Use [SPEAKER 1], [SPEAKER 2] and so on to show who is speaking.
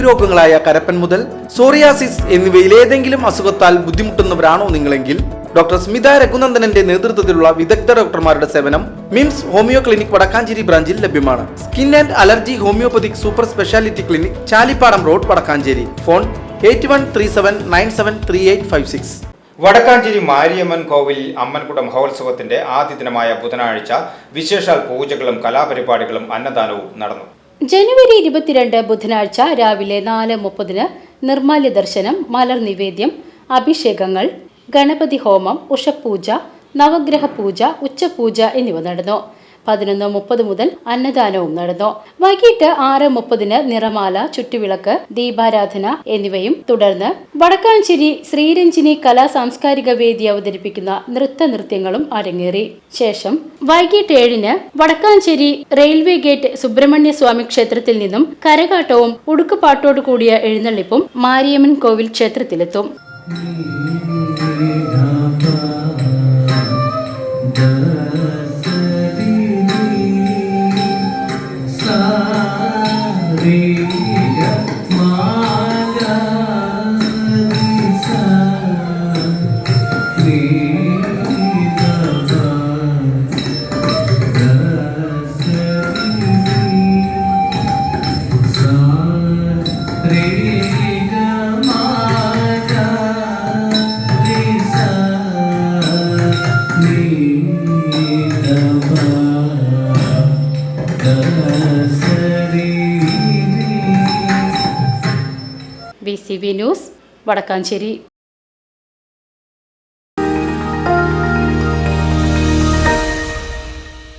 [SPEAKER 1] ത്വക്ക് രോഗങ്ങളായ കരപ്പൻ മുതൽ സോറിയാസിസ് എന്നിവയിൽ ഏതെങ്കിലും അസുഖത്താൽ ബുദ്ധിമുട്ടുന്നവരാണോ നിങ്ങളെങ്കിൽ? ഡോക്ടർ സ്മിത രഘുനന്ദനന്റെ നേതൃത്വത്തിലുള്ള വിദഗ്ധ ഡോക്ടർമാരുടെ സേവനം മിംസ് ഹോമിയോ ക്ലിനിക് വടക്കാഞ്ചേരി ബ്രാഞ്ചിൽ ലഭ്യമാണ്. Skin and allergy homeopathic super speciality clinic Chalippadam road Vadakkanchery. Phone eight one three seven nine seven three eight five six.
[SPEAKER 2] Vadakkanchery Mariamman Kovil Ammankuda മഹോത്സവത്തിന്റെ ആദ്യ ദിനമായ ബുധനാഴ്ച വിശേഷാൽ പൂജകളും കലാപരിപാടികളും അന്നദാനവും നടന്നു.
[SPEAKER 3] ജനുവരി ഇരുപത്തിരണ്ട് ബുധനാഴ്ച രാവിലെ നാല് മുപ്പതിന് നിർമാല്യ ദർശനം മലർ നിവേദ്യം അഭിഷേകങ്ങൾ ഗണപതി ഹോമം ഉഷപൂജ നവഗ്രഹ പൂജ ഉച്ചപൂജ എന്നിവ നടന്നു. പതിനൊന്ന് മുപ്പത് മുതൽ അന്നദാനവും നടന്നു. വൈകിട്ട് ആറ് മുപ്പതിന് നിറമാല ചുറ്റുവിളക്ക് ദീപാരാധന എന്നിവയും തുടർന്ന് വടക്കാഞ്ചേരി ശ്രീരഞ്ജിനി കലാ സാംസ്കാരിക വേദി അവതരിപ്പിക്കുന്ന നൃത്ത നൃത്യങ്ങളും അരങ്ങേറി. ശേഷം വൈകിട്ട് ഏഴിന് വടക്കാഞ്ചേരി റെയിൽവേ ഗേറ്റ് സുബ്രഹ്മണ്യ സ്വാമി ക്ഷേത്രത്തിൽ നിന്നും കരകാട്ടവും ഉടുക്കുപാട്ടോടു കൂടിയ എഴുന്നള്ളിപ്പും മാരിയമ്മൻ കോവിൽ ക്ഷേത്രത്തിലെത്തും. You. V C B news Vadakkanchery.